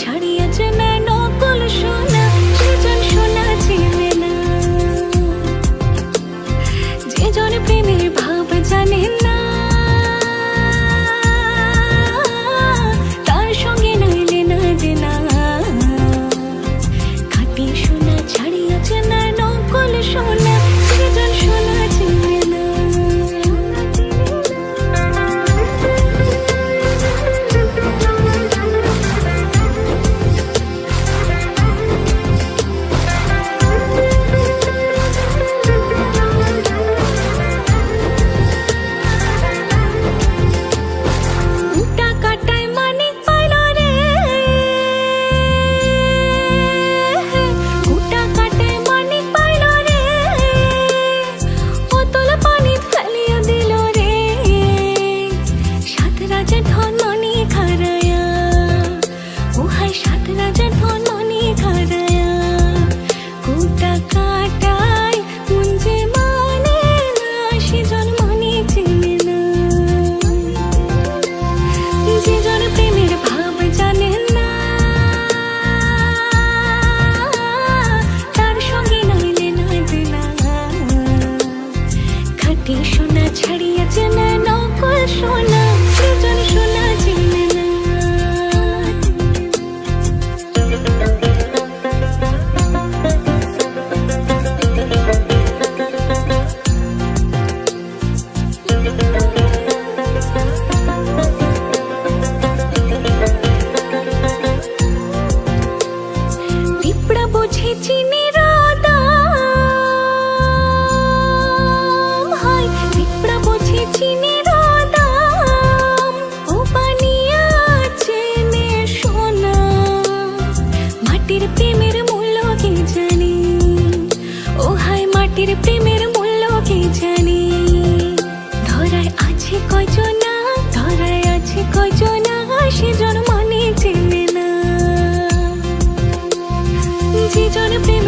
छड़ी ca দাম হায় পিঁপড়া বোঝে চেনে মাটির প্রেমের মূল্য কি জানি? ও হায় মাটির প্রেমের জন প্রেমের